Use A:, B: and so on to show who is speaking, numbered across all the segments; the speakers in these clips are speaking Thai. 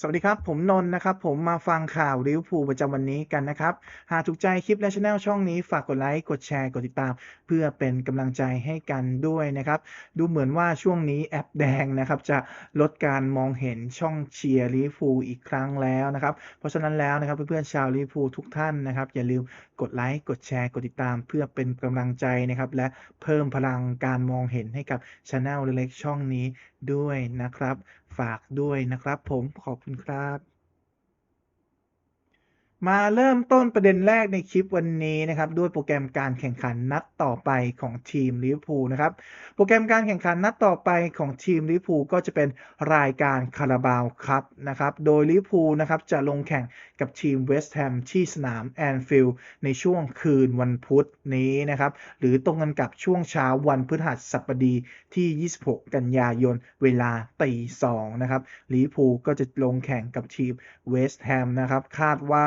A: สวัสดีครับ ผมนนท์นะครับ ผมมาฟังข่าวลิเวอร์พูลประจำวันนี้กันนะครับ หากถูกใจคลิปและช anel ช่องนี้ฝากกดไลค์ กดแชร์ กดติดตาม เพื่อเป็นกำลังใจให้กันด้วยนะครับ ดูเหมือนว่าช่วงนี้แอปแดงนะครับ จะลดการมองเห็นช่องเชียร์ลิเวอร์พูลอีกครั้งแล้วนะครับ เพราะฉะนั้นแล้วนะครับเพื่อนๆชาวลิเวอร์พูลทุกท่านนะครับ อย่าลืมกดไลค์ กดแชร์ กดติดตาม เพื่อเป็นกำลังใจนะครับ และเพิ่มพลังการมองเห็นให้กับช anel เล็กๆช่องนี้ด้วยนะครับ ฝากด้วยนะครับผมขอบคุณครับ มาเริ่มต้นประเด็นแรกในคลิปวันนี้นะครับด้วยโปรแกรมการแข่งขันนัดต่อไปของทีมลิเวอร์พูลนะครับโปรแกรมการแข่งขันนัดต่อไปของทีมลิเวอร์พูลก็จะเป็นรายการคาราบาวครับนะครับโดยลิเวอร์พูลนะครับจะลงแข่งกับทีมเวสต์แฮมที่สนามแอนฟิลด์ในช่วงคืนวันพุธนี้นะครับหรือตรงกันกับช่วงเช้าวันพฤหัสบดีที่ 26 กันยายนเวลาตีสองนะครับลิเวอร์พูลก็จะลงแข่งกับทีมเวสต์แฮมนะครับคาดว่า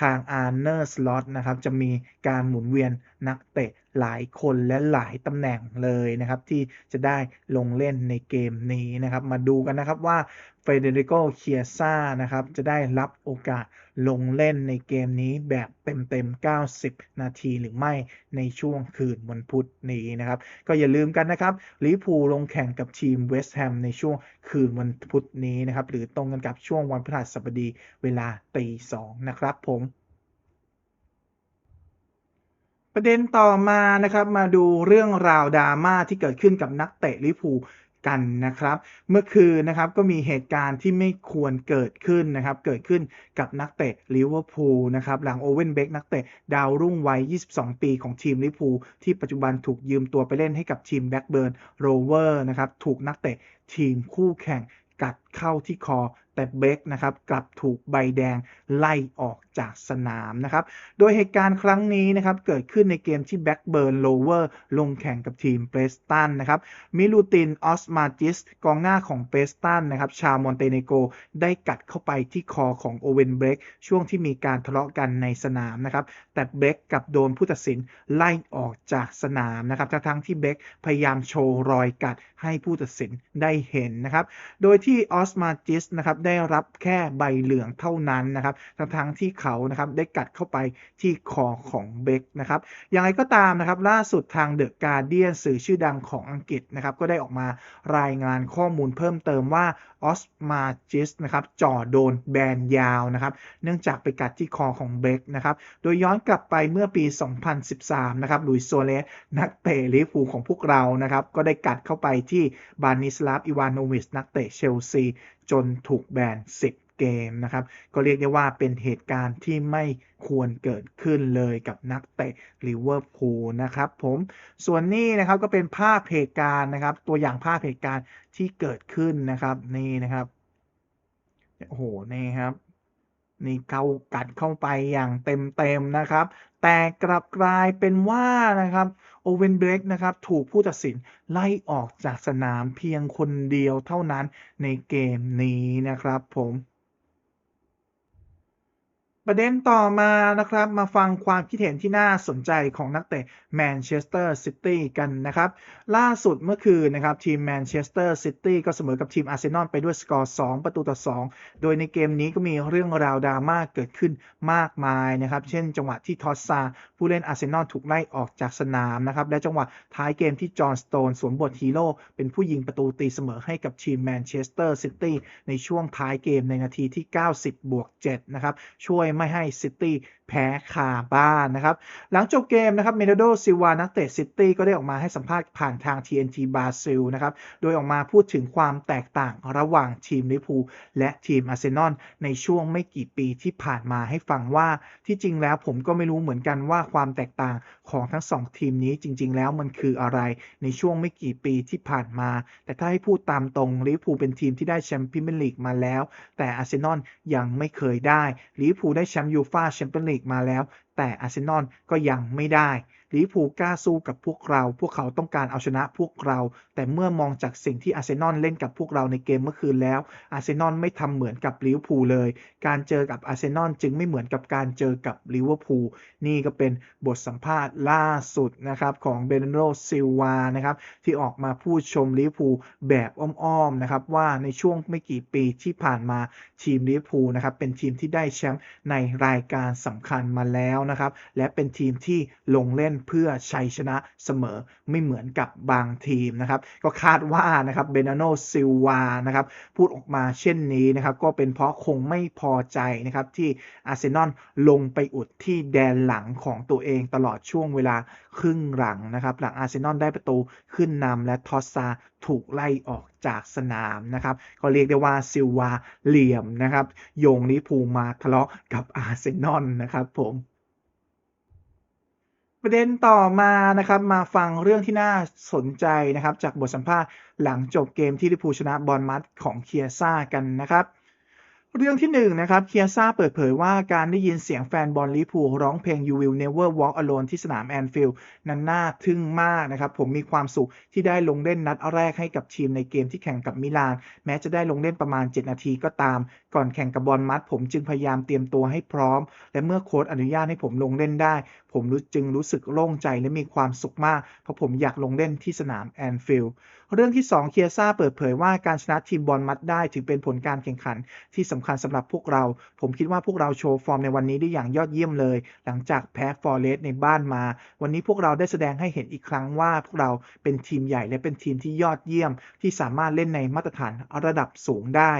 A: ทางอาร์เนอร์สล็อตนะครับจะมีการหมุนเวียนนักเตะหลายคนและหลายตำแหน่งเลยนะครับ ที่จะได้ลงเล่นในเกมนี้นะครับ มาดูกันนะครับว่าเฟเดริโกเคียซ่านะครับจะได้รับโอกาสลงเล่นในเกมนี้แบบเต็มๆ 90 นาทีหรือไม่ในช่วงคืนวันพุธนี้นะครับ ก็อย่าลืมกันนะครับลิพูลลงแข่งกับทีมเวสต์แฮมในช่วงคืนวันพุธนี้นะครับ หรือตรงกันกับช่วงวันพฤหัสบดีเวลาตีสองนะครับผม ประเด็นต่อมานะครับมาดูเรื่องราวดราม่าที่เกิดขึ้นกับนักเตะลิพูกันนะครับ เมื่อคืนนะครับก็มีเหตุการณ์ที่ไม่ควรเกิดขึ้นนะครับ เกิดขึ้นกับนักเตะลิเวอร์พูลนะครับหลังโอเวนเบคนักเตะดาวรุ่งวัย 22 ปีของทีมลิเวอร์พูลที่ปัจจุบันถูกยืมตัวไปเล่นให้กับทีมแบ็กเบิร์นโรเวอร์นะครับถูกนักเตะทีมคู่แข่งกัดเข้าที่คอ แต่เบคนะครับกลับถูกใบแดงไล่ออกจากสนามนะครับ โดยเหตุการณ์ครั้งนี้นะครับเกิดขึ้นในเกมที่แบ็กเบิร์นโลเวอร์ลงแข่งกับทีมเปรสตันนะครับ มิลูตินออสมาจิสกองหน้าของเปรสตันนะครับ ชาวมอนเตเนโกได้กัดเข้าไปที่คอของโอเวนเบรกช่วงที่มีการทะเลาะกันในสนามนะครับ แต่เบรกกับโดนผู้ตัดสินไล่ออกจากสนามนะครับ ทั้งที่เบรกพยายามโชว์รอยกัดให้ผู้ตัดสินได้เห็นนะครับ โดยที่ออสมาจิสนะครับได้รับแค่ใบเหลืองเท่านั้นนะครับทั้งๆที่เขานะครับได้กัดเข้าไปที่คอของเบคนะครับอย่างไรก็ตามนะครับล่าสุดทางเดอะการเดียนสื่อชื่อดังของอังกฤษนะครับก็ได้ออกมารายงานข้อมูลเพิ่มเติมว่าออสมาจิสนะครับจ่อโดนแบนยาวนะครับเนื่องจากไปกัดที่คอของเบคนะครับโดยย้อนกลับไปเมื่อปี 2013 นะครับลุยโซเลสนักเตะลิเวอร์พูของพวกเรานะครับก็ได้กัดเข้าไปที่บานิสลาฟ อิวานโนวิชนักเตะเชลซี จนถูกแบน 10 เกมนะครับ ก็เรียกได้ว่าเป็นเหตุการณ์ที่ไม่ควรเกิดขึ้นเลยกับนักเตะลิเวอร์พูลนะครับผมส่วนนี้นะครับก็เป็นภาพเหตุการณ์นะครับ ตัวอย่างภาพเหตุการณ์ที่เกิดขึ้นนะครับนี่นะครับโอ้โหนี่ครับนี่เขากัดเข้าไปอย่างเต็มๆนะครับ แต่กลับกลายเป็นว่านะครับ โอเวนเบรกนะครับถูกผู้ตัดสินไล่ออกจากสนามเพียงคนเดียวเท่านั้นในเกมนี้นะครับผม ประเด็นต่อมานะครับมาฟังความคิดเห็นที่น่าสนใจของนักเตะแมนเชสเตอร์ซิตี้กันนะครับ ล่าสุดเมื่อคืนนะครับทีมแมนเชสเตอร์ซิตี้ก็เสมอกับทีมอาร์เซนอลไปด้วยสกอร์2ประตูต่อ 2 โดยในเกมนี้ก็มีเรื่องราวดราม่าเกิดขึ้นมากมายนะครับ เช่นจังหวะที่ทอสซาผู้เล่นอาร์เซนอลถูกไล่ออกจากสนามนะครับ และจังหวะท้ายเกมที่จอห์นสโตนสวมบทฮีโร่เป็นผู้ยิงประตูตีเสมอให้กับทีมแมนเชสเตอร์ซิตี้ในช่วงท้ายเกมในนาทีที่ 90บวก7นะครับช่วยไม่ให้ซิตี้แพ้คาบ้านนะครับ หลังจบเกมนะครับเมโดโดซิวานักเตะซิตี้ก็ได้ออกมาให้สัมภาษณ์ผ่านทาง TNT บราซิลนะครับ โดยออกมาพูดถึงความแตกต่างระหว่างทีมลิพูและทีมอาร์เซนอลในช่วงไม่กี่ปีที่ผ่านมาให้ฟังว่าที่จริงแล้วผมก็ไม่รู้เหมือนกันว่าความแตกต่างของทั้งสองทีมนี้จริง ๆ แล้วมันคืออะไรในช่วงไม่กี่ปีที่ผ่านมา แต่ถ้าให้พูดตามตรงลิพูเป็นทีมที่ได้แชมเป์พรีเมียร์ลีกมาแล้ว แต่อาร์เซนอลยังไม่เคยได้ลิพูได้แชมป์ยูฟ่าแชมเปี้ยนลีกมาแล้ว แต่อาร์เซนอลก็ยังไม่ได้ ลิเวอร์พูลกล้าสู้กับพวกเรา พวกเขาต้องการเอาชนะพวกเรา แต่เมื่อมองจากสิ่งที่อาร์เซนอลเล่นกับพวกเราในเกมเมื่อคืนแล้ว อาร์เซนอลไม่ทำเหมือนกับลิเวอร์พูลเลย การเจอกับอาร์เซนอลจึงไม่เหมือนกับการเจอกับลิเวอร์พูล นี่ก็เป็นบทสัมภาษณ์ล่าสุดนะครับของเบรนโดซิลวานะครับที่ออกมาพูดชมลิเวอร์พูลแบบอ้อมๆนะครับว่าในช่วงไม่กี่ปีที่ผ่านมาทีมลิเวอร์พูลนะครับเป็นทีมที่ได้แชมป์ในรายการสำคัญมาแล้วนะครับและเป็นทีมที่ลงเล่นเพื่อชัยชนะเสมอไม่เหมือนกับบางทีมนะครับ ก็คาดว่านะครับเบรนโดซิลวานะครับพูดออกมาเช่นนี้นะครับก็เป็นเพราะคงไม่พอใจนะครับที่อาร์เซนอลลงไปอุดที่แดนหลังของตัวเองตลอดช่วงเวลาครึ่งหลังนะครับหลังอาร์เซนอลได้ประตูขึ้นนำและทอสซาถูกไล่ออกจากสนามนะครับ ก็เรียกได้ว่าซิลวาเหลี่ยมนะครับโยงลิพูมาทะเลาะกับอาร์เซนอลนะครับผม ประเด็นต่อมานะครับมาฟังเรื่องที่น่าสนใจนะครับ จากบทสัมภาษณ์หลังจบเกมที่ลิพูชนะบอลมัดของเคียซ่ากันนะครับ เรื่องที่1นนะครับเคียซ่าเปิดเผยว่าการได้ยินเสียงแฟนบอลลิพูร้องเพลง You Will Never Walk Alone ที่สนามแอนฟิลด์นั้นน่าทึ่งมากนะครับ ผมมีความสุขที่ได้ลงเล่นนัดแรกให้กับทีมในเกมที่แข่งกับมิลาน แม้จะได้ลงเล่นประมาณ 7 นาทีก็ตาม ก่อนแข่งกับบอลมัด ผมจึงพยายามเตรียมตัวให้พร้อม และเมื่อโค้ชอนุญาตให้ผมลงเล่นได้ ผมจึงรู้สึกโล่งใจและมีความสุขมาก เพราะผมอยากลงเล่นที่สนามแอนฟิลด์เรื่องที่ 2 เคียซ่าเปิดเผยว่าการชนะทีมบอลมัดได้ถือเป็นผลการแข่งขันที่สำคัญสำหรับพวกเรา ผมคิดว่าพวกเราโชว์ฟอร์มในวันนี้ได้อย่างยอดเยี่ยมเลย หลังจากแพ้ฟอร์เรสในบ้านมา วันนี้พวกเราได้แสดงให้เห็นอีกครั้งว่า พวกเราเป็นทีมใหญ่และเป็นทีมที่ยอดเยี่ยม ที่สามารถเล่นในมาตรฐานระดับสูงได้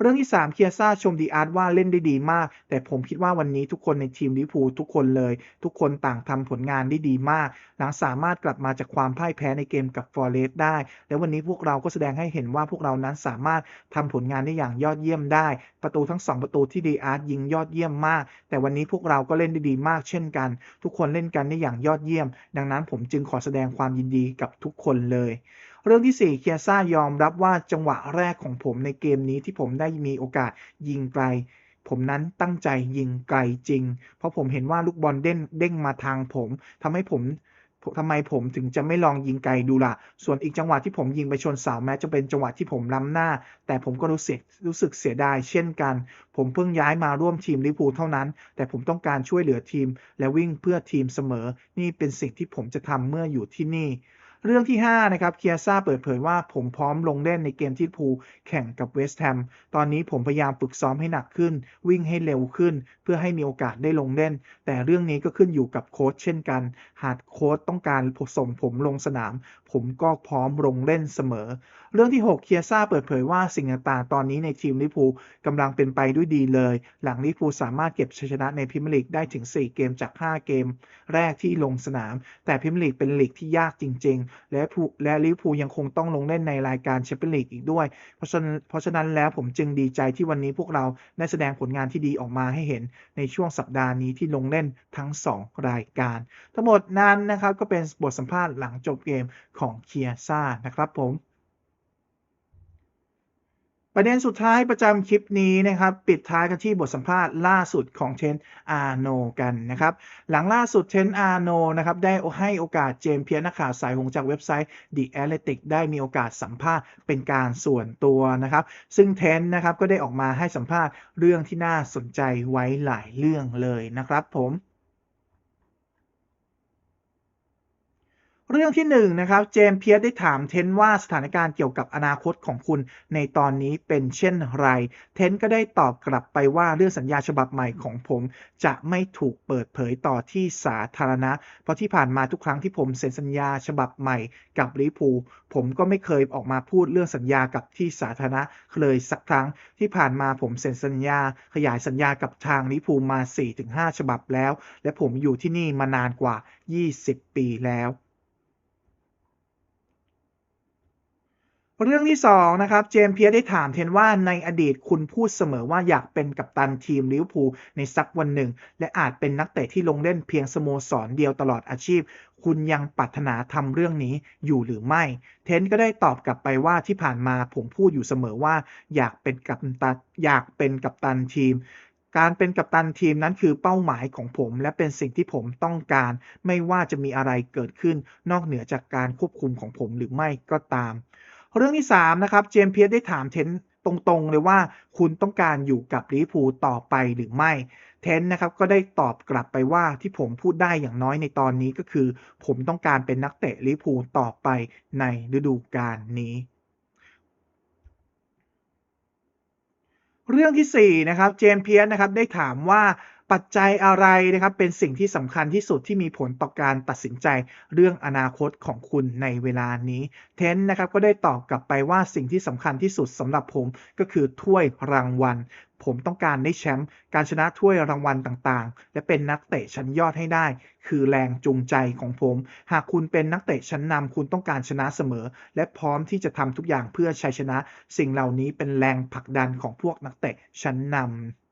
A: เรื่องที่ 3 เคียซ่าชมดีอาร์ตว่าเล่นได้ดีมาก แต่ผมคิดว่าวันนี้ทุกคนในทีมลิพูทุกคนเลย ทุกคนต่างทำผลงานได้ดีมาก หลังสามารถกลับมาจากความพ่ายแพ้ในเกมกับฟอร์เรสได้ และวันนี้พวกเราก็แสดงให้เห็นว่าพวกเรานั้นสามารถทำผลงานได้อย่างยอดเยี่ยมได้ ประตูทั้ง 2 ประตูที่ดีอาร์ตยิงยอดเยี่ยมมาก แต่วันนี้พวกเราก็เล่นได้ดีมากเช่นกัน ทุกคนเล่นกันได้อย่างยอดเยี่ยม ดังนั้นผมจึงขอแสดงความยินดีกับทุกคนเลย เรื่องที่ 4 เคียซ่ายอมรับว่าจังหวะแรกของผมในเกมนี้ที่ผมได้มีโอกาสยิงไกล ผมนั้นตั้งใจยิงไกลจริง เพราะผมเห็นว่าลูกบอลเด้งเด้งมาทางผมทำให้ผมทำไมผมถึงจะไม่ลองยิงไกลดูล่ะ ส่วนอีกจังหวะที่ผมยิงไปชนเสาแม้จะเป็นจังหวะที่ผมล้ำหน้า แต่ผมก็รู้สึกรู้สึกเสียดายเช่นกัน ผมเพิ่งย้ายมาร่วมทีมลิพูเท่านั้น แต่ผมต้องการช่วยเหลือทีม และวิ่งเพื่อทีมเสมอ นี่เป็นสิ่งที่ผมจะทำเมื่ออยู่ที่นี่ เรื่องที่ 5 นะครับเคียซ่าเปิดเผยว่าผมพร้อมลงเล่นในเกมที่พูแข่งกับเวสต์แฮมตอนนี้ผมพยายามฝึกซ้อมให้หนักขึ้น วิ่งให้เร็วขึ้น เพื่อให้มีโอกาสได้ลงเล่น แต่เรื่องนี้ก็ขึ้นอยู่กับโค้ชเช่นกัน หากโค้ชต้องการส่งผมลงสนาม ผมก็พร้อมลงเล่นเสมอ เรื่องที่ 6 เคียซ่าเปิดเผยว่าสิ่งต่างๆ ตอนนี้ในทีมลิพูกำลังเป็นไปด้วยดีเลย หลังลิพูสามารถเก็บชัยชนะในพรีเมียร์ลีกได้ถึง 4 เกมจาก 5 เกม แรกที่ลงสนาม แต่พรีเมียร์ลีกเป็นลีกที่ยากจริง ๆ และและลิพูยังคงต้องลงเล่นในรายการแชมเปี้ยนลีกอีกด้วย เพราะฉะนั้นเพราะฉะนั้นแล้วผมจึงดีใจที่วันนี้พวกเราได้แสดงผลงานที่ดีออกมาให้เห็นในช่วงสัปดาห์นี้ที่ลงเล่นทั้ง 2 รายการ ทั้งหมดนั้นนะครับก็เป็นบทสัมภาษณ์หลังจบเกมของเคียซ่านะครับผม ประเด็นสุดท้ายประจำคลิปนี้นะครับ ปิดท้ายกันที่บทสัมภาษณ์ล่าสุดของเทนอาโนกันนะครับ หลังล่าสุดเทนอาโนนะครับ ได้ให้โอกาสเจมส์เพียรนักข่าวสายหงจากเว็บไซต์ The Athletic ได้มีโอกาสสัมภาษณ์เป็นการส่วนตัวนะครับ ซึ่งเทนนะครับก็ได้ออกมาให้สัมภาษณ์เรื่องที่น่าสนใจไว้หลายเรื่องเลยนะครับผม เรื่องที่1นนะครับเจมส์เพียร์ได้ถามเทนว่าสถานการณ์เกี่ยวกับอนาคตของคุณในตอนนี้เป็นเช่นไร เทนก็ได้ตอบกลับไปว่าเรื่องสัญญาฉบับใหม่ของผม จะไม่ถูกเปิดเผยต่อที่สาธารณะ เพราะที่ผ่านมาทุกครั้งที่ผมเซ็นสัญญาฉบับใหม่กับลิพูผมก็ไม่เคยออกมาพูดเรื่องสัญญากับที่สาธารณะเลยสักครั้งที่ผ่านมาผมเซ็นสัญญา ขยายสัญญากับทางลิพูมา 4-5 ฉบับแล้ว และผมอยู่ที่นี่มานานกว่า 20 ปีแล้ว เรื่องที่2นะครับเจมส์เพียร์ได้ถามเทนว่าในอดีตคุณพูดเสมอว่าอยากเป็นกัปตันทีมลิเวอร์พูลในสักวันหนึ่ง และอาจเป็นนักเตะที่ลงเล่นเพียงสโมสรเดียวตลอดอาชีพ คุณยังปรารถนาทำเรื่องนี้อยู่หรือไม่ เทนก็ได้ตอบกลับไปว่าที่ผ่านมาผมพูดอยู่เสมอว่า อยากเป็นกัปตันอยากเป็นกัปตันทีมการเป็นกัปตันทีมนั้นคือเป้าหมายของผม และเป็นสิ่งที่ผมต้องการ ไม่ว่าจะมีอะไรเกิดขึ้น นอกเหนือจากการควบคุมของผมหรือไม่ก็ตาม เรื่องที่3นะครับเจมส์เพียร์ได้ถามเทนตรงๆ เลยว่าคุณต้องการอยู่กับลิเวอร์พูลต่อไปหรือไม่ เทนนะครับก็ได้ตอบกลับไปว่าที่ผมพูดได้อย่างน้อยในตอนนี้ก็คือ ผมต้องการเป็นนักเตะลิเวอร์พูลต่อไปในฤดูกาลนี้เรื่องที่4นะครับเจมเพียร์นะครับได้ถามว่าปัจจัยอะไรนะครับเป็นสิ่งที่สำคัญที่สุดที่มีผลต่อการตัดสินใจเรื่องอนาคตของคุณในเวลานี้ เทนนะครับก็ได้ตอบกลับไปว่าสิ่งที่สำคัญที่สุดสำหรับผมก็คือถ้วยรางวัลผมต้องการได้แชมป์ การชนะถ้วยรางวัลต่างๆ และเป็นนักเตะชั้นยอดให้ได้ คือแรงจูงใจของผม หากคุณเป็นนักเตะชั้นนำคุณต้องการชนะเสมอ และพร้อมที่จะทำทุกอย่างเพื่อชัยชนะ สิ่งเหล่านี้เป็นแรงผลักดันของพวกนักเตะชั้นนำ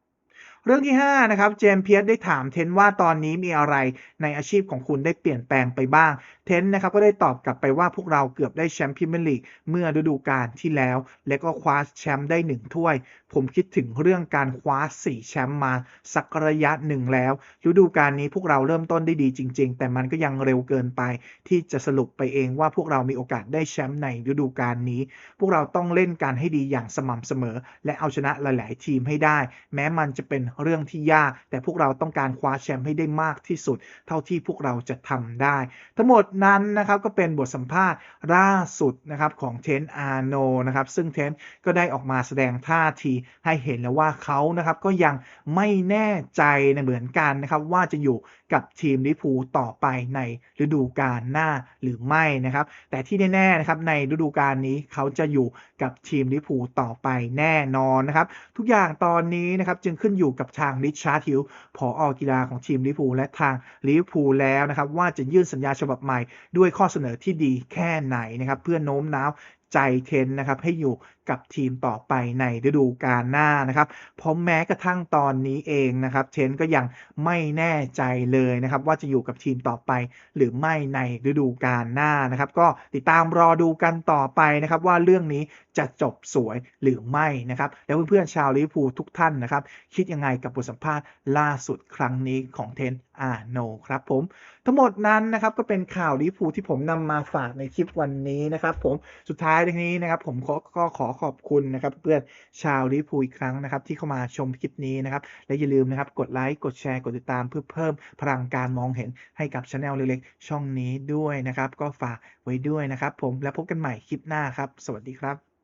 A: เรื่องที่ 5 นะครับ เจมเพียสได้ถามเทนว่าตอนนี้มีอะไรในอาชีพของคุณได้เปลี่ยนแปลงไปบ้าง เทนนะครับก็ได้ตอบกลับไปว่าพวกเราเกือบได้แชมป์พรีเมียร์ลีกเมื่อฤดูกาลที่แล้ว และก็คว้าแชมป์ได้ 1 ถ้วย ผมคิดถึงเรื่องการคว้า 4 แชมป์มาสักระยะหนึ่งแล้วฤดูกาลนี้พวกเราเริ่มต้นได้ดีจริง ๆ แต่มันก็ยังเร็วเกินไป ที่จะสรุปไปเองว่าพวกเรามีโอกาสได้แชมป์ในฤดูกาลนี้ พวกเราต้องเล่นการให้ดีอย่างสม่ำเสมอ และเอาชนะหลาย ๆ ทีมให้ได้ แม้มันจะเป็นเรื่องที่ยาก แต่พวกเราต้องการคว้าแชมป์ให้ได้มากที่สุด เท่าที่พวกเราจะทำได้ ทั้งหมดนั้นนะครับก็เป็นบทสัมภาษณ์ล่าสุดนะครับของเทนอาโนนะครับซึ่งเทนก็ได้ออกมาแสดงท่าทีให้เห็นแล้วว่าเขานะครับก็ยังไม่แน่ใจนะเหมือนกันนะครับว่าจะอยู่กับทีมลิพูต่อไปในฤดูกาลหน้าหรือไม่นะครับ แต่ที่แน่ๆนะครับในฤดูกาลนี้เขาจะอยู่กับทีมลิพูต่อไปแน่นอนนะครับ ทุกอย่างตอนนี้นะครับจึงขึ้นอยู่กับทางริชาร์ดฮิลผออกีฬาของทีมลิพูและทางลิพูแล้วนะครับว่าจะยื่นสัญญาฉบับใหม่ด้วยข้อเสนอที่ดีแค่ไหนนะครับ เพื่อโน้มน้าวใจเทนนะครับให้อยู่กับทีมต่อไปในฤดูกาลหน้านะครับเพราะแม้กระทั่งตอนนี้เองนะครับเทนก็ยังไม่แน่ใจเลยนะครับ ว่าจะอยู่กับทีมต่อไป หรือไม่ในฤดูกาลหน้านะครับ ก็ติดตามรอดูกันต่อไปนะครับ ว่าเรื่องนี้จะจบสวยหรือไม่นะครับ แล้วเพื่อนๆชาวลิเวอร์พูลทุกท่านนะครับ คิดยังไงกับบทสัมภาษณ์ล่าสุดครั้งนี้ของเทนอาโนครับผม ทั้งหมดนั้นนะครับก็เป็นข่าวลิเวอร์พูลที่ผมนำมาฝากในคลิปวันนี้นะครับ ผมสุดท้ายทีนี้นะครับ ผมขอก็ขอขอบคุณนะครับเพื่อนชาวลิเวอร์พูลอีกครั้งนะครับที่เข้ามาชมคลิปนี้นะครับและอย่าลืมนะครับกดไลค์กดแชร์กดติดตามเพื่อเพิ่มพลังการมองเห็นให้กับช anel เล็กๆ ช่องนี้ด้วยนะครับ ก็ฝากไว้ด้วยนะครับ ผมแล้วพบกันใหม่คลิปหน้าครับ สวัสดีครับ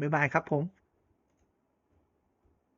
A: บ๊ายบายครับผม